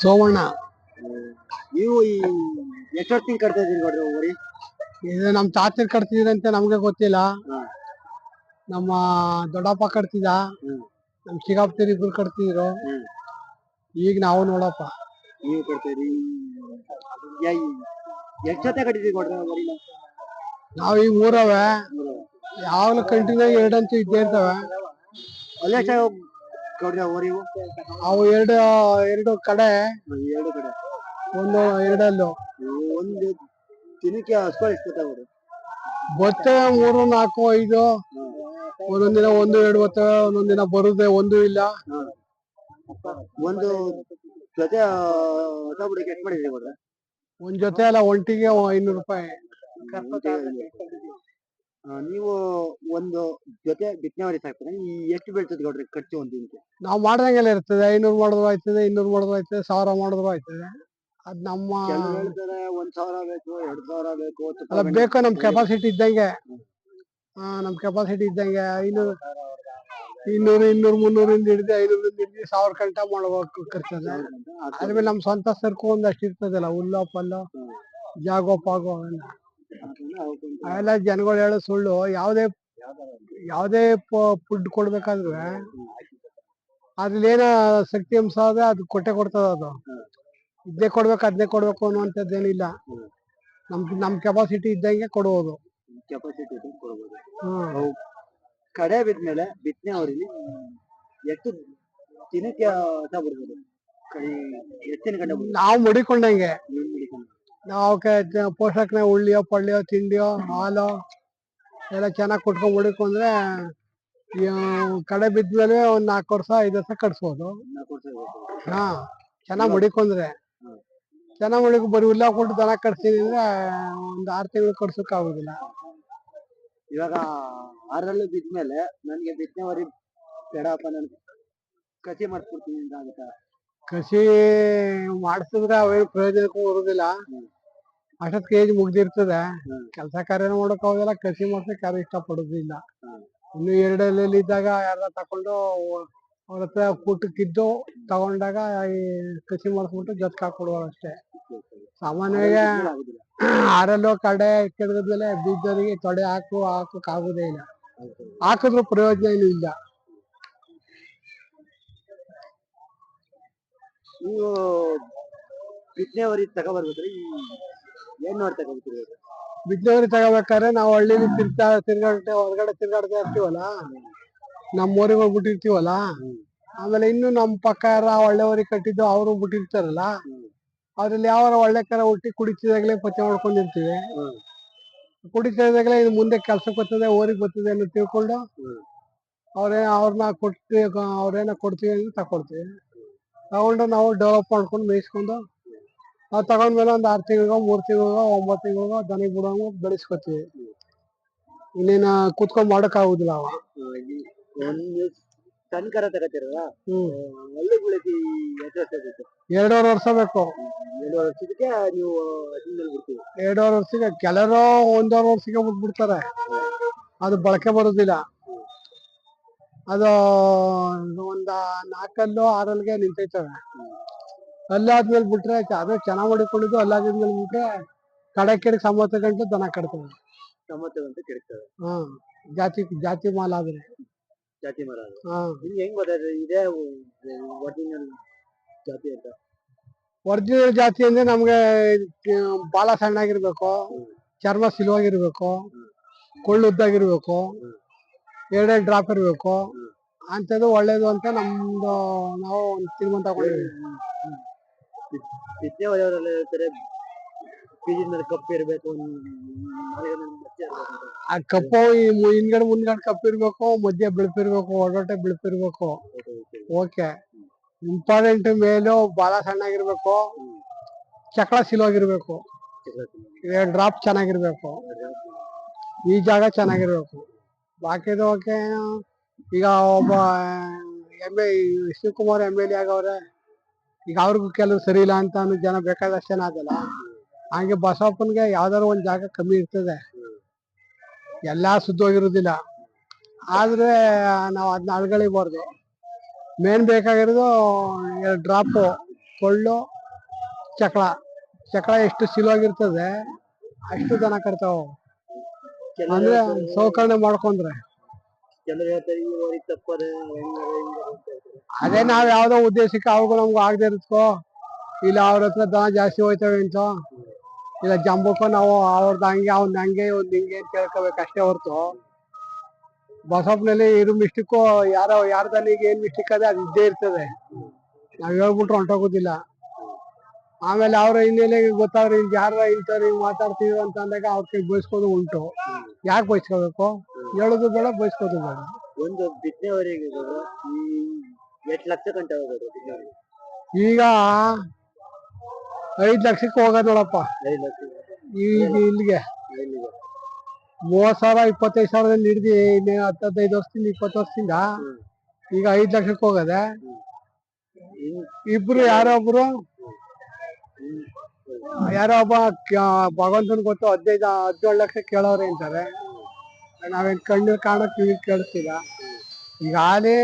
ಸೋಮಣ್ಣ. ನೀವು ಈ ನೆಟ್ವರ್ಕಿಂಗ್ ತಿಂಗ್ ಕಟ್ತಾ ಇದೀನಿ ನೋಡ್ರಿ ಹೋಗ್ರಿ ಇದು ನಮ್ ತಾತರ್ ಕಟ್ತಿದ್ರಂತೆ ನಮ್ಗೆ ಗೊತ್ತಿಲ್ಲ. ನಮ್ಮ ದೊಡ್ಡಪ್ಪ ಕಟ್ತಿದ್ದ. ನಮ್ ಚಿಕ್ಕಪ್ಪರು ಇಬ್ರು ಕಟ್ತಿದ್ರು. ಈಗ ನಾವು ನೋಡಪ್ಪ. ನೀವು ಕಟ್ತೀರಿ ಎಷ್ಟು ಜೊತೆ ಕಟ್ಟಿದೀವಿ ನೋಡ್ರಿ ಹೋಗ್ರಿ ನಾವ್ ಈಗ ಮೂರವೆ. ಯಾವಾಗ್ಲೂ ಕಂಟಿನ್ಯೂ ಎರಡಂತೂ ಇದ್ದೇ ಇರ್ತವೆ. ಅಲ್ಲೇ ಓರಿವು ಅವು ಎರಡು ಎರಡು ಕಡೆ. ಎರಡು ಕಡೆ. ಒಂದು ಎರಡಲ್ಲೂ. ಒಂದು ದಿನಕ್ಕೆ ಹಸ್ಗಳು ಅವರು? ಬತ್ತೆ ಮೂರು ನಾಲ್ಕು ಐದು. ಒಂದೊಂದಿನ ದಿನ ಒಂದು ಎರಡು ಬತ್ತೆ ಒಂದೊಂದಿನ ದಿನ ಬರುದೇ ಒಂದು ಇಲ್ಲ. ಒಂದು ಜೊತೆ ಹೊಸ ಬುಡಕ್ಕೆ ಎಷ್ಟು ಮಾಡಿದ್ರಿ ಒಂದ್ ಜೊತೆ ಅಲ್ಲ ಒಂಟಿಗೆ ಐನೂರು ರೂಪಾಯಿ. ನೀವು ಒಂದು ಜೊತೆ ಬಿತ್ತನೆ ಸಾಕ್ತಾರೆ ಈ ಎಷ್ಟು ಬೀಳ್ತದೆ ನೋಡ್ರಿ ಖರ್ಚು ಒಂದು ದಿನಕ್ಕೆ? ನಾವ್ ಮಾಡ್ದಂಗೆಲ್ಲ ಇರ್ತದೆ. ಐನೂರು ಮಾಡಿದ್ರು ಆಯ್ತದೆ ಇನ್ನೂರು ಮಾಡಿದ್ರು ಆಯ್ತದೆ ಸಾವಿರ ಮಾಡಿದ್ರು ಆಯ್ತದೆ. ಅದ್ ನಮ್ಮ ಕೆಲವ್ರು ಹೇಳ್ತಾರೆ ಒಂದ್ ಸಾವಿರ ಬೇಕು ಎರಡ್ ಸಾವಿರ ಬೇಕು ಅಲ್ಲ ಬೇಕು ನಮ್ ಕೆಪಾಸಿಟಿ ಇದ್ದಂಗೆ. ಹಾ ನಮ್ ಕೆಪಾಸಿಟಿ ಇದ್ದಂಗೆ ಐನೂರು ಇನ್ನೂರು ಇನ್ನೂರು ಮುನ್ನೂರಿಂದ ಹಿಡಿದು ಐನೂರಿಂದ ಹಿಡಿದು ಸಾವಿರ ಗಂಟ ಮಾಡ್ಬೇಕು ಖರ್ಚದ. ಅದ್ರ ಮೇಲೆ ನಮ್ ಸ್ವಂತ ಸರ್ಕು ಒಂದಷ್ಟು ಇರ್ತದಲ್ಲ ಹುಲ್ಲೋ ಪಲ್ಲೋ ಜಾಗೋ ಪಾಗೋ ಅವೆಲ್ಲ ಅವೆಲ್ಲ ಜನಗಳು ಹೇಳೋ ಸುಳ್ಳು ಯಾವ್ದೇ ಯಾವ್ದೇ ಫುಡ್ ಕೊಡ್ಬೇಕಾದ್ರೆ ಅದ್ರಲ್ಲಿ ಏನ ಶಕ್ತಿ ಅಂಶ ಆದ್ರೆ ಅದು ಕೊಟ್ಟೆ ಕೊಡ್ತದ ಅದು. ಇದ್ದೇ ಕೊಡ್ಬೇಕು ಅದ್ನೇ ಕೊಡ್ಬೇಕು ಅನ್ನುವಂಥದ್ದೇನಿಲ್ಲ. ನಮ್ ನಮ್ ಕೆಪಾಸಿಟಿ ಇದ್ದಂಗೆ ಕೊಡುವುದು ಕೆಪಾಸಿಟಿ ಕೊಡ್ಬೋದು. ಕಡೆ ಬಿದ್ಮೇಲೆ ಬಿತ್ತನೆ ಅವರಿಗೆ ಎಷ್ಟು ದಿನಕ್ಕೆ ಗಂಟೆ ನಾವು ಮಡಿಕೊಂಡಂಗೆ. ನೀವ್ ಪೋಷಕನ ಉಳ್ಳಿಯೋ ಪಳ್ಳಿಯೋ ತಿಂಡಿಯೋ ಹಾಲು ಎಲ್ಲ ಚೆನ್ನಾಗಿ ಕುಟ್ಕೊಂಡು ಹುಡುಕೊಂಡ್ರೆ ಕಡೆ ಬಿದ್ಮೇಲೆ ಒಂದು ನಾಲ್ಕು ವರ್ಷ ಐದು ವರ್ಷ ಕಟ್ಸ್ಬೋದು. ಹಾ ಚೆನ್ನಾಗ್ ಮಡಿಕೊಂಡ್ರೆ. ಚೆನ್ನಾಗಿ ಹುಡುಕ ಮಡಿಕ್ ಬರೀ ಹುಲ್ಲ ಕೊಟ್ಟು ದನ ಕಟ್ಸ್ತೀನಿ ಅಂದ್ರೆ ಒಂದು ಆರು ತಿಂಗಳು ಕಟ್ಸಕ್ ಆಗುದಿಲ್ಲ. ಇವಾಗ ಆರಲ್ಲೂ ಬಿದ್ಮೇಲೆ ನನಗೆ ಬಿದ್ದವರಿ ವರಿ ಬೇಡಪ್ಪ ನಾನು ಕಸಿ ಮಾಡ್ಸ್ಕೊಡ್ತೀನಿ ಅಂತ ಆಗುತ್ತಾ? ಕೃಷಿ ಮಾಡಿಸಿದ್ರೆ ಅವೇನು ಪ್ರಯೋಜನಕ್ಕೂ ಬರುದಿಲ್ಲ. ಹ್ಮ್. ಕೆ ಏಜ್ ಮುಗ್ದಿರ್ತದೆ. ಕೆಲಸ ಕಾರ್ಯನೂ ಮಾಡಕ್ ಹೋಗಲ್ಲ ಕಸಿ ಮಾಡ್ಸಕ್ ಯಾರು ಇಷ್ಟ ಪಡೋದಿಲ್ಲ. ಇನ್ನು ಎರಡಲ್ಲಿ ಇದ್ದಾಗ ಯಾರ ತಕೊಂಡು ಅವ್ರ ಹತ್ರ ಕೂಟಕ್ಕಿದ್ದು ತಗೊಂಡಾಗ ಈ ಕೃಷಿ ಮಾಡಿಸ್ಬಿಟ್ಟು ಜೊತೆಗೆ ಅಷ್ಟೇ ಸಾಮಾನ್ಯವಾಗಿ ಆರಲ್ಲೋ ಕಡೆ ಕೆಡಗದ್ಮೇಲೆ ಬೀಜದವರಿಗೆ ತೊಡೆ ಹಾಕು ಹಾಕಕ್ ಆಗುದೇ ಇಲ್ಲ ಹಾಕಿದ್ರು ಪ್ರಯೋಜನ ಏನು ಇಲ್ಲ ನೀವು ಬಿತ್ತನೆ ವರಿ ತಗೊಬರ್ಬೇಕ್ರಿ ಏನ್ ನೋಡ್ತಾ ಬಿದ್ದವರಿ ತಗೋಬೇಕಾದ್ರೆ ನಾವು ಹಳ್ಳಿಲಿ ತಿರ್ತಾ ತಿರ್ಗಾಡ್ತೆ, ಹೊರಗಡೆ ತಿರ್ಗಾಡ್ತಾ ಇರ್ತೀವಲ್ಲ? ನಮ್ಮ ಊರಿಗೆ ಹೋಗ್ಬಿಟ್ಟಿರ್ತೀವಲ್ಲ? ಆಮೇಲೆ ಇನ್ನು ನಮ್ಮ ಪಕ್ಕ ಯಾರ ಒಳ್ಳೆಯವರಿಗೆ ಕಟ್ಟಿದ್ದು ಅವರು ಬಿಟ್ಟಿರ್ತಾರಲ್ಲ? ಅದ್ರಲ್ಲಿ ಯಾವ ಒಳ್ಳೆ ಕರ ಹುಟ್ಟಿ ಕುಡಿತಿದಾಗಲೇ ಪತ್ತೆ ಮಾಡ್ಕೊಂಡಿರ್ತೀವಿ. ಕುಡಿತಿದಾಗಲೇ ಇದು ಮುಂದೆ ಕೆಲ್ಸಕ್ಕೆ ಬರ್ತದೆ, ಊರಿಗೆ ಬರ್ತದೆ ಅಂತ ತಿಳ್ಕೊಂಡು ಅವ್ರೇನ ಅವ್ರೇ, ಅವ್ರನ್ನ ಕೊಟ್ಟು, ಅವ್ರೇನ ಕೊಡ್ತೀವಿ ಅಂತ ತಗೊಳ್ತೀವಿ ತಗೊಂಡು ನಾವು ಡೆವಲಪ್ ಮಾಡ್ಕೊಂಡು ಮೇಯಿಸ್ಕೊಂಡು ನಾವು ತಗೊಂಡ್ಮೇಲೆ ಒಂದು ಆರು ತಿಂಗಳಿಗೋ ಮೂರು ತಿಂಗಳಿಗೋ ಒಂಬತ್ತು ತಿಂಗಳಿಗೋ ದನಿಗೆ ಬಿಡೋಂಗ ಬೆಳೆಸ್ಕೊತೀವಿ. ಇನ್ನೇನ ಕುತ್ಕೊಂಡ್ ಮಾಡಕ್ ಆಗುದಿಲ್ಲ ಅವ. ಒಂದು ಸಣ್ಣ ಕರ ತಗೋತಿರಲ್ಲ? ಹ್ಮ್. ಒಳ್ಳೆ ಗುಳತಿ ಎಷ್ಟು ವರ್ಷ ಬೇಕು ಎರಡೂವರೆ ವರ್ಷ ಬೇಕು. ನೀವು ಬಿಡ್ತೀವಿ ಎರಡೂವರೆ ವರ್ಷಕ್ಕೆ ಕೆಲವರು ಒಂದೂವರೆ ವರ್ಷಕ್ಕೆ ಬಿಟ್ಬಿಡ್ತಾರೆ ಅದು ಬಳಕೆ ಬರೋದಿಲ್ಲ. ಅದು ಒಂದ ನಾಲ್ಕಲ್ಲು ಆರಲ್ಗೆ ನಿಂತೈತವೆ. ಅಲ್ಲಾದ್ಮೇಲೆ ಬಿಟ್ರೆ ಅದೇ ಅದು ಚೆನ್ನಾಗ್ ಮಾಡಿಕೊಂಡಿದ್ದು ಅಲ್ಲಾದ್ಮೇಲೆ ಬಿಟ್ರೆ ಕಡೆ ಕಡೆ ಸಂಬತ್ತು ಗಂಟೆ ದನ ಕಟ್ತವೆ. ಕೆಡ್ತವೆ. ಹಾ ಜಾತಿ ಜಾತಿ ಮಾಲ್ ಆದ್ರೆ. ಜಾತಿ ಮರ ಅದು ಹಾ. ನಿಮ್ಗೆ ಹೆಂಗ್ ಗೊತ್ತಾಯ್ತು? ಇದೇ ಒರಿಜಿನಲ್ ಜಾತಿ ಅಂತ. ಒರಿಜಿನಲ್ ಜಾತಿ ಅಂದ್ರೆ ನಮ್ಗೆ ಆ, ಬಾಲ ಸಣ್ಣಾಗಿರ್ಬೇಕು ಚರ್ಮ ಸಿಲುವಾಗಿರ್ಬೇಕು ಕೊಳ್ಳು ಉದ್ದಾಗಿರ್ಬೇಕು ಎರಡೆರಡು ಡ್ರಾಪ್ ಇರ್ಬೇಕು. ಅಂತದ್ದು ಒಳ್ಳೇದು ಅಂತ ನಮ್ದು ನಾವು ಒಂದು ತೀರ್ಮಾನ ತಗೊಂಡಿದ್ದೀವಿ. ಬಿತ್ತನೆ ಹೊಡೆಯವರೆಲ್ಲ ಹೇಳ್ತಾರೆ. ಬೀಜದ ಮೇಲೆ ಕಪ್ಪು ಇರಬೇಕು. ಆ ಕಪ್ಪು ಈ ಮು- ಹಿಂದ್ಗಡೆ ಮುಂದ್ಗಡೆ ಕಪ್ಪು ಇರ್ಬೇಕು ಮಧ್ಯ ಬಿಳುಪಿರ್ಬೇಕು ಒಡೋಟೆ ಬಿಳುಪಿರ್ಬೇಕು ಓಕೆ ಇಂಪಾರ್ಟೆಂಟ್ ಮೇಲು ಬಾಲ ಸಣ್ಣಾಗಿರ್ಬೇಕು. ಚಕ್ರ ಸಿಲೋಗಿರ್ಬೇಕು ಡ್ರಾಪ್ ಚೆನ್ನಾಗಿರ್ಬೇಕು. ಈ ಜಾಗ ಚೆನ್ನಾಗಿರ್ಬೇಕು. ಬಾಕಿದು ಓಕೆ ಈಗ ಒಬ್ಬ M A Shivakumar M L A ಆಗವ್ರೆ ಈಗ ಅವ್ರಿಗೂ ಕೆಲವು ಸರಿ ಇಲ್ಲ ಅಂತ ಅನ್ನೋ ಜನ ಬೇಕಾದಷ್ಟು ಜನ ಅದಲ್ಲ ಹಂಗೆ ಬಸವಪ್ಪನ್ಗೆ ಯಾವ್ದಾದ್ರು ಒಂದ್ ಜಾಗ ಕಮ್ಮಿ ಇರ್ತದೆ. ಎಲ್ಲಾ ಸುದ್ದೋಗಿರೋದಿಲ್ಲ ಆದ್ರೆ ನಾವು ಅದನ್ನ ಅಳ್ಗಳಿಬಾರ್ದು. ಮೇನ್ ಬೇಕಾಗಿರೋದು ಎರಡು ಡ್ರಾಪು ಕೊಳ್ಳು, ಚಕ್ಳ. ಚಕ್ಳ ಎಷ್ಟು ಸಿಲುವಾಗಿರ್ತದೆ ಅಷ್ಟು ಜನ ಕಟ್ತಾವ. ಅಂದ್ರೆ ಸೌಕರಣೆ ಮಾಡ್ಕೊಂಡ್ರೆ. ಅದೇ ನಾವ್ ಯಾವ್ದೋ ಉದ್ದೇಶಕ್ಕೆ ಅವುಗಳು ನಮ್ಗೆ ಆಗದೆ ಇರುತ್ತೋ ಇಲ್ಲ ಅವ್ರ ಹತ್ರ ದನ ಜಾಸ್ತಿ ಹೋಯ್ತವೆ ಅಂತ? ಇಲ್ಲ ಜಂಬಕ್ಕೋ ನಾವು ಅವ್ರದ್ದು ಹಂಗೆ, ಅವ್ನ ಹಂಗೆ ಒಂದು ಹಿಂಗೆ ಅಂತ ಕೇಳ್ಕೋಬೇಕು ಅಷ್ಟೇ ಹೊರತು. ಬಸಪ್ಪನಲ್ಲಿ ಇರು ಮಿಸ್ಟಿಕ್ಕು ಯಾರೋ ಯಾರ್ದಲ್ಲಿ ಈಗ ಏನ್ ಮಿಸ್ಟಿಕ್ ಅದೇ ಅದು ಇದ್ದೇ ಇರ್ತದೆ. ನಾವ್ ಹೇಳ್ಬಿಟ್ರು ಹೊಂಟೋಗೋದಿಲ್ಲ. ಆಮೇಲೆ ಅವ್ರ ಹಿನ್ನೆಲೆ ಗೊತ್ತಾದ್ರೆ ಹಿಂಗ್ ಯಾರ ಇಂಥವ್ರು ಹಿಂಗ್ ಮಾತಾಡ್ತೀವಿ ಅಂತ ಅಂದಾಗ ಅವ್ರ ಕೈ ಬಯಸ್ಕೋದು ಉಂಟು. ಯಾಕೆ ಬಯಸ್ಕೋಬೇಕು ಹೇಳೋದು ಬೇಡ ಬಯಸ್ಕೋದು ಬೇಡ. ಒಂದು ಬಿತ್ತನೆವರೆಗೆ ಈ ಎಷ್ಟ್ ಲಕ್ಷ ಗಂಟೆ ಹೋಗೋದು? ಈಗ ಐದ್ ಲಕ್ಷಕ್ಕೆ ಹೋಗೋದು ನೋಡಪ್ಪ ಐದು ಲಕ್ಷ. ಈಗ ಇಲ್ಲಿಗೆ ಎಲ್ಲಿಗೆ? ಮೂವತ್ ಸಾವಿರ ಇಪ್ಪತ್ತೈದು ಸಾವಿರದಲ್ಲಿ ಹಿಡ್ದು ಇನ್ನೇನು ಹತ್ತು ಹದಿನೈದು ವರ್ಷದಿಂದ ಇಪ್ಪತ್ತು ವರ್ಷದಿಂದ ಈಗ ಐದ್ ಲಕ್ಷಕ್ಕೆ ಹೋಗದೆ. ಇಬ್ರು ಯಾರೋ ಒಬ್ರು? ಯಾರೋ ಒಬ್ಬ ಕ್ಯಾ- ಭಗವಂತನ ಗೊತ್ತು ಹದಿನೈದು ಹದಿನೇಳು ಲಕ್ಷ ಕೇಳೋರೆ ಅಂತಾರೆ. ನಾವೇನ್ ಕಣ್ಣು ಕಾಣೋ ಕಿವಿ ಕೇಳಿಸ್ತಿಲ್ಲ ಈಗ ಆಲೆ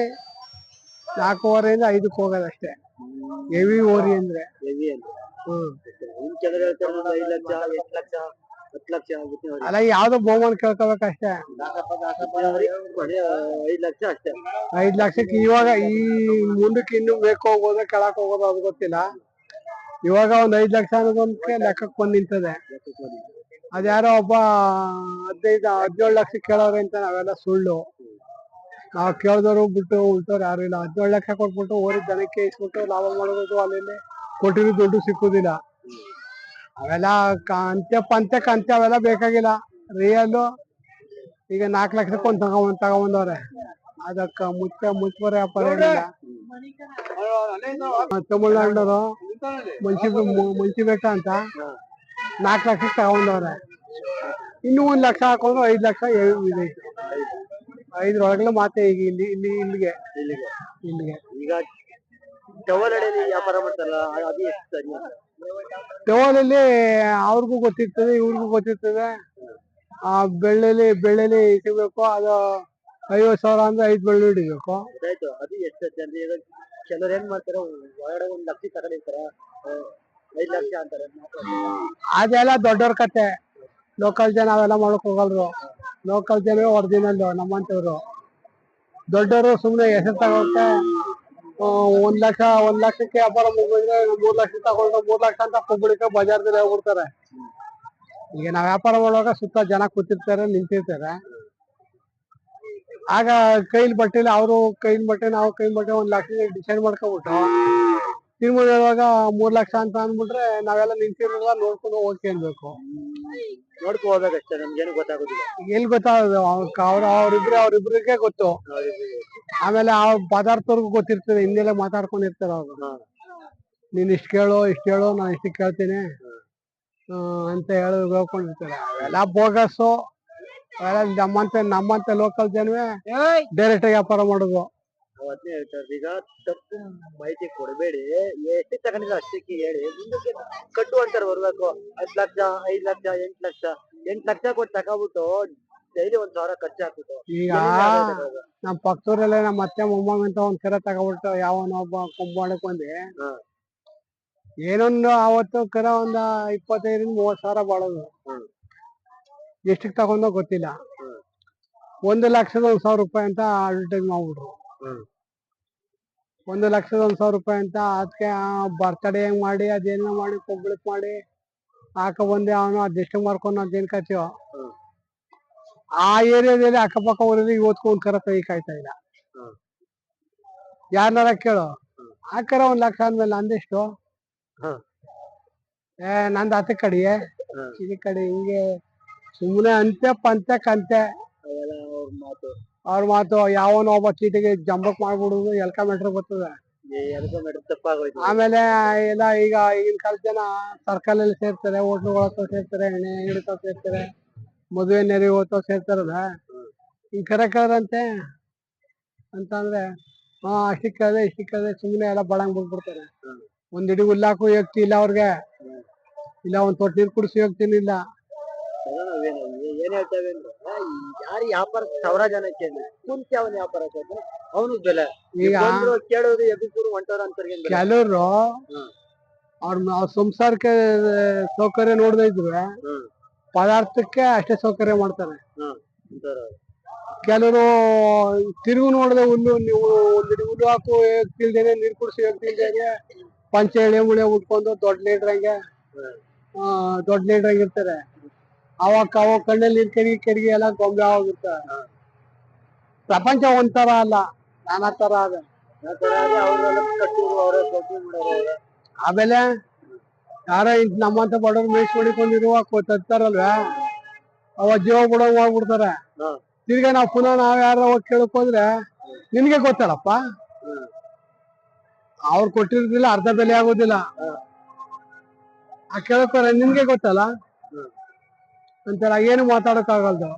ನಾಲ್ಕೂವರೆಯಿಂದ ಐದಕ್ಕೆ ಹೋಗೋದಷ್ಟೇ ಹೆವಿ ಓರಿ ಅಂದ್ರೆ. ಹೆವಿ ಅಂದ್ರೆ. ಹ್ಮ್. ಕೆಲವ್ರು ಹೇಳ್ತಾರೆ ಒಂದು ಐದು ಲಕ್ಷ ಎಂಟು ಲಕ್ಷ ಹತ್ತು ಲಕ್ಷ ಬಿತ್ತನೆವರೆಗೆ. ಅಲ್ಲ ಯಾವ್ದೋ ಬಹುಮಾನ ಕೇಳ್ಕೋಬೇಕಷ್ಟೇ ಬಿತ್ತನೆವರೆಗೆ ಬರೀ ಐದು ಲಕ್ಷ ಅಷ್ಟೇ. ಐದ್ ಲಕ್ಷಕ್ಕೆ ಇವಾಗ ಈ ಮುಂದಕ್ಕೆ ಇನ್ನು ಬೇಕು ಹೋಗೋದ ಕೆಳಕ್ ಹೋಗೋದ ಅದು ಗೊತ್ತಿಲ್ಲ. ಇವಾಗ ಒಂದ್ ಐದ್ ಲಕ್ಷ ಅನ್ನೋದೊಂದಕ್ಕೆ ಲೆಕ್ಕಕ್ಕೆ ಬಂದ್ ನಿಂತದೆ. ಅದ್ಯಾರೋ ಒಬ್ಬ ಹದಿನೈದು, ಹದಿನೇಳು ಲಕ್ಷ ಕೇಳೋರೆ ಅಂತ ನಾವೆಲ್ಲ ಸುಳ್ಳು. ನಾವು ಕೇಳಿದವರು ಬಿಟ್ಟು ಉಳ್ತವ್ರು ಯಾರು ಇಲ್ಲ. ಹದಿನೇಳು ಲಕ್ಷ ಕೊಟ್ಬಿಟ್ಟು ಓರಿ ದನಕ್ಕೆ ಇಸ್ಬಿಟ್ಟು ಲಾಭ ಮಾಡೋದು ಅಲ್ಲಿ ಕೊಟ್ಟಿರೋ ದುಡ್ಡು ಸಿಕ್ಕುದಿಲ್ಲ. ಅವೆಲ್ಲ ಅಂತ್ಯ ಪಂತ್ಯ ಕಂತ್ಯ ಅವೆಲ್ಲ ಬೇಕಾಗಿಲ್ಲ. ರಿಯಲ್ಲು ಈಗ ನಾಲ್ಕು ಲಕ್ಷಕ್ಕೆ ಒಂದ್ ತಗೊಂಡ್ ತಗೊಂಬಂದವ್ರೆ ಅದಕ್ಕ ಮುಚ್ಚ, ಮುಚ್ಚುವರೆ ವ್ಯಾಪಾರ ತಮಿಳ್ನಾಡವರು ಮಂಚಿ ಮಂಚಿ ಬೆಟ್ಟ ಅಂತ? ನಾಲ್ಕು ಲಕ್ಷಕ್ಕೆ ತಗೊಂಡವ್ರೆ. ಇನ್ನೂ ಒಂದ್ ಲಕ್ಷ ಹಾಕೊಂಡ್ರು ಐದು ಲಕ್ಷ ಇದೆ. ಇದೈತೆ ಐದ್ರೊಳಗಡೆ ಮಾತೆ ಈಗ ಇಲ್ಲಿ ಇಲ್ಲಿ ಇಲ್ಲಿಗೆ. ಇಲ್ಲಿಗೆ. ಇಲ್ಲಿಗೆ. ಈಗ ಟವಲ್ ಅಡಿಯಲ್ಲಿ ವ್ಯಾಪಾರ ಮಾಡ್ತಾರಲ್ಲ ಅದು ಎಷ್ಟು? ಟವಲಲ್ಲಿ ಅವ್ರಿಗೂ ಗೊತ್ತಿರ್ತದೆ ಇವ್ರಿಗೂ ಗೊತ್ತಿರ್ತದೆ. ಆ ಬೆಳ್ಳೆಲಿ ಬೆಳ್ಳೆಲಿ ಸಿಗ್ಬೇಕು ಅದು ಐವತ್ತು ಸಾವಿರ ಅಂದ್ರೆ ಐದು ಬೆಳ್ಳು ಹಿಡಿಬೇಕು ಆಯ್ತು ಅದು ಎಷ್ಟು ಅಂದ್ರೆ ಈಗ ಕೆಲವ್ರು ಏನ್ ಮಾಡ್ತಾರೆ ಒಳಗಡೆ ಒಂದು ಲಕ್ಷ ತಗೊಂಡಿರ್ತಾರ ಲಕ್ಷ ಅದೆಲ್ಲ ದೊಡ್ಡವ್ರ ಕತೆ. ಲೋಕಲ್ ಜನ ಅವೆಲ್ಲ ಮಾಡಕ್ ಹೋಗಲ್ರು. ಲೋಕಲ್ ಜನ ಒರಿಜಿನಲ್ ನಮ್ಮಂತವ್ರು ದೊಡ್ಡವರು ಸುಮ್ನೆ ಹೆಸರು ತಗೊಳ್ತೆ ಒಂದ್ ಲಕ್ಷ, ಒಂದ್ ಲಕ್ಷಕ್ಕೆ ವ್ಯಾಪಾರ ಮುಗಿದ್ರೆ ಮೂರ್ ಲಕ್ಷ ತಗೊಂಡ್ರೆ ಮೂರ್ ಲಕ್ಷ ಅಂತ ಕುಬ್ಬಳಿಕ ಬಜಾರ್ದಲ್ಲಿ ಹೋಗ್ಬಿಡ್ತಾರೆ. ಈಗ ನಾವ್ ವ್ಯಾಪಾರ ಮಾಡುವಾಗ ಸುತ್ತ ಜನ ಕೂತಿರ್ತಾರೆ, ನಿಂತಿರ್ತಾರೆ. ಆಗ ಕೈಲಿ ಬಟ್ಟೆಲಿ ಅವರು ಕೈಲಿ ಬಟ್ಟೆ, ನಾವು ಕೈಲಿ ಬಟ್ಟೆ ಒಂದ್ ಲಕ್ಷ ಡಿಸೈಡ್ ಮಾಡ್ಕೊಬಿಟ್ಟು ತಿರುಮಲ ಹೇಳುವಾಗ ಮೂರ್ ಲಕ್ಷ ಅಂತ ಅಂದ್ಬಿಟ್ರೆ ನಾವೆಲ್ಲ ನಿಂತಿರಲ್ಲ ನೋಡ್ಕೊಂಡು ಓಕೆ ಅನ್ಬೇಕು ನೋಡ್ಕೊ ಹೋಗ್ಬೇಕಷ್ಟೇ ನಮ್ಗೇನು ಗೊತ್ತಾಗೋದಿಲ್ಲ. ಎಲ್ಲಿ ಗೊತ್ತಾಗೋದು? ಅವ್ರ ಅವ್ರಿಬ್ರು ಅವ್ರಿಬ್ರಿಗೆ ಗೊತ್ತು. ಆಮೇಲೆ ಆ ಪದಾರ್ಥವ್ರಿಗೂ ಗೊತ್ತಿರ್ತದೆ ಹಿಂದೆಲ್ಲ ಮಾತಾಡ್ಕೊಂಡಿರ್ತಾರೆ ಅವ್ರು. ನೀನ್ ಇಷ್ಟ ಕೇಳು ಇಷ್ಟ ಕೇಳೋ ನಾನು ಇಷ್ಟ ಕೇಳ್ತೀನಿ. ಅಂತ ಹೇಳಿ ಹೇಳ್ಕೊಂಡಿರ್ತಾರೆ. ಅವೆಲ್ಲ ಬೋಗಸ್ಸು. ಅವೆಲ್ಲ ನಮ್ಮಂತೆ ನಮ್ಮಂತೆ ಲೋಕಲ್ ಜನವೇ ಡೈರೆಕ್ಟ್ ಆಗಿ ವ್ಯಾಪಾರ ಮಾಡೋದು. ನಾವ್ ಅದ್ನೇ ಹೇಳ್ತಾರೆ ಈಗ ತಪ್ಪು ಮಾಹಿತಿ ಕೊಡಬೇಡಿ. ಎಷ್ಟು ತಗೊಂಡಿಲ್ಲ ಅಷ್ಟಕ್ಕೆ ಹೇಳಿ. ಮುಂದಕ್ಕೆ ಕಟ್ಟು ಅಂತಾರೆ ಬರ್ಬೇಕು. ಹತ್ತು ಲಕ್ಷ ಐದು ಲಕ್ಷ ಎಂಟ್ ಲಕ್ಷ. ಎಂಟ್ ಲಕ್ಷ ಕೊಟ್ಟು ತಗೊಬಿಟ್ಟು ಡೈಲಿ ಒಂದ್ ಸಾವಿರ ಖರ್ಚು ಹಾಕ್ಬಿಟ್ಟು ಈಗ ನಮ್ ಪಕ್ಕದೂರಲ್ಲೇ ನಮ್ಮ ಅತ್ತೆ ಮೊಮ್ಮಗ ಅಂತ ಒಂದ್ ಕರ ತಗೊಬಿಟ್ಟು ಯಾವನೋ ಒಬ್ಬ ಕೊಂಬಾಡಕ್ ಬಂದೆ ಹಾ. ಏನೊಂದು ಅವತ್ತು ಕರ ಒಂದ ಇಪ್ಪತ್ತೈದರಿಂದ ಮೂವತ್ ಸಾವಿರ ಬಾಳೋದು. ಹ್ಮ್. ಎಷ್ಟಕ್ ತಗೊಂಡೋ ಗೊತ್ತಿಲ್ಲ. ಒಂದು ಲಕ್ಷದ ಒಂದ್ ಸಾವಿರ ರೂಪಾಯಿ ಅಂತ ಅಡ್ವರ್ಟೈಸ್ ಮಾಡ್ಬಿಟ್ರು. ಒಂದು ಲಕ್ಷದ ಒಂದ್ ಸಾವಿರ ರೂಪಾಯಿ ಅಂತ ಅದಕ್ಕೆ ಬರ್ತಡೇ ಹೆಂಗ್ ಮಾಡಿ ಅದೇನೋ ಮಾಡಿ ಕೊಬ್ಬಳಕ್ ಮಾಡಿ ಹಾಕ ಬಂದೆ ಅವನು ಅಡ್ಜಸ್ಟ್ ಮಾಡ್ಕೊಂಡು ಅದೇನ್ ಕಾಯ್ತೀವ. ಆ ಏರಿಯಾದಲ್ಲಿ ಅಕ್ಕಪಕ್ಕ ಊರಲ್ಲಿ ಇವತ್ತು ಒಂದ್ ಕರ ಕೈ ಕಾಯ್ತಾ ಇಲ್ಲ. ಯಾರನ್ನಾರ ಕೇಳು. ಆ ಕರ ಒಂದ್ ಲಕ್ಷ ಅಂದ್ಮೇಲೆ ನಂದೆಷ್ಟು. ಏ ನಂದ್ ಅತ್ತ ಕಡೆಯೇ. ಈ ಕಡೆ ಹಿಂಗೆ ಸುಮ್ಮನೆ ಅಂತೆ ಪಂತೆ ಕಂತೆ. ಮಾತು. ಅವ್ರ ಮಾತು ಯಾವನೋ ಒಬ್ಬ ಚೀಟಿಗೆ ಜಂಬಕ್ ಮಾಡ್ಬಿಡುದು ಎಲ್ಕ ಮೆಟ್ರ್ ಬರ್ತದೆ ಆಮೇಲೆ ಎಲ್ಲ ಈಗ ಈಗಿನ ಕಾಲದ ಜನ ಸರ್ಕಲ್ ಅಲ್ಲಿ ಸೇರ್ತಾರೆ ಹೋಟ್ಲುಗಳ ಹತ್ರ ಸೇರ್ತಾರೆ ಎಣ್ಣೆ ಹಿಡಿತ ಸೇರ್ತಾರೆ ಮದುವೆ ನೆರೆ ಹೋತ ಸೇರ್ತಾರಲ್ಲ. ಹಿಂಗ್ ಕರೆ ಕೇಳದಂತೆ ಅಂತಂದ್ರೆ ಹಾ ಇಷ್ಟಕ್ಕೆ ಕೇಳಿದೆ ಸುಮ್ಮನೆ ಎಲ್ಲ ಬಳಂಗ್ ಬಿಟ್ಬಿಡ್ತಾರೆ. ಹ್ಮ್. ಒಂದ್ ಹಿಡಿ ಹುಲ್ಲಾಕು ಯೋಗ್ತಿ ಇಲ್ಲ ಅವ್ರಿಗೆ. ಇಲ್ಲ ಒಂದ್ ತೊಟ್ಟು ನೀರು ಕುಡಿಸಿ ಯೋಗ್ತೀನಿ ಇಲ್ಲ. ಏನ್ ಹೇಳ್ತೇವೆ ಅಂದ್ರೆ ಯಾರು ವ್ಯಾಪಾರ ಸಾವಿರ ಜನಕ್ಕೆ ಕುಂತಿ ಅವನ ವ್ಯಾಪಾರ ಅವನು ಬೆಲೆ. ಈಗ ಕೇಳೋದು ಎದುರು ಹೊಂಟವ್ರ ಅಂತ ಕೆಲವ್ರು. ಅವ್ರ ಸಂಸಾರಕ್ಕೆ ಸೌಕರ್ಯ ನೋಡದೇ ಇದ್ರೆ ಪದಾರ್ಥಕ್ಕೆ ಅಷ್ಟೇ ಸೌಕರ್ಯ ಮಾಡ್ತಾರೆ. ಕೆಲವರು ತಿರುಗು ನೋಡದೆ ಹುಲ್ಲು ನೀವು ಒಂದು ಹುಲ್ಲು ಹಾಕು ತಿಳ್ದೇನೆ ನೀರ್ ಕುಡಿಸಿ ತಿಳ್ದೇನೆ ಪಂಚ ಎಳೆ ಉಳೆ ಉಟ್ಕೊಂಡು ದೊಡ್ಡ ಲೀಡ್ರಂಗೆ ದೊಡ್ಡ ಲೀಡ್ರಂಗೆ ಇರ್ತಾರೆ. ಅವಾಗ ಅವಾಗ ಕಣ್ಣಲ್ಲಿ ಕಡಿಗೆ ಕರಿಗೆ ಎಲ್ಲ ಗೊಂಬೆ ಆಗುತ್ತೆ ಪ್ರಪಂಚ ಒಂಥರ ಅಲ್ಲ, ನಾನಾ ತರ ಅದ. ಆಮೇಲೆ ಯಾರೋ ಇಂತ ನಮ್ಮಂತ ಬಡವ್ರು ಮೇಯ್ಸ್ ಹೊಡಿಕೊಂಡಿರುವ ತರ್ತಾರಲ್ವಾ ಅವ ಜೀವ ಬಿಡೋ ಹೋಗ್ಬಿಡ್ತಾರೆ. ತಿರ್ಗ ನಾವು ಪುನಃ ನಾವ್ ಯಾರ ಹೋಗಿ ಕೇಳಕ್ ಹೋದ್ರೆ ನಿನ್ಗೆ ಗೊತ್ತಲ್ಲಪ್ಪ. ಅವ್ರು ಕೊಟ್ಟಿರೋದಿಲ್ಲ, ಅರ್ಧ ಬೆಲೆ ಆಗೋದಿಲ್ಲ. ಆ ಕೇಳಕ್ ಹೋದ್ರೆ ನಿನ್ಗೆ ಗೊತ್ತಲ್ಲ? ಹ್ಮ್. ಏನು ಮಾತಾಡೋಕ್ಕಾಗಲ್ದು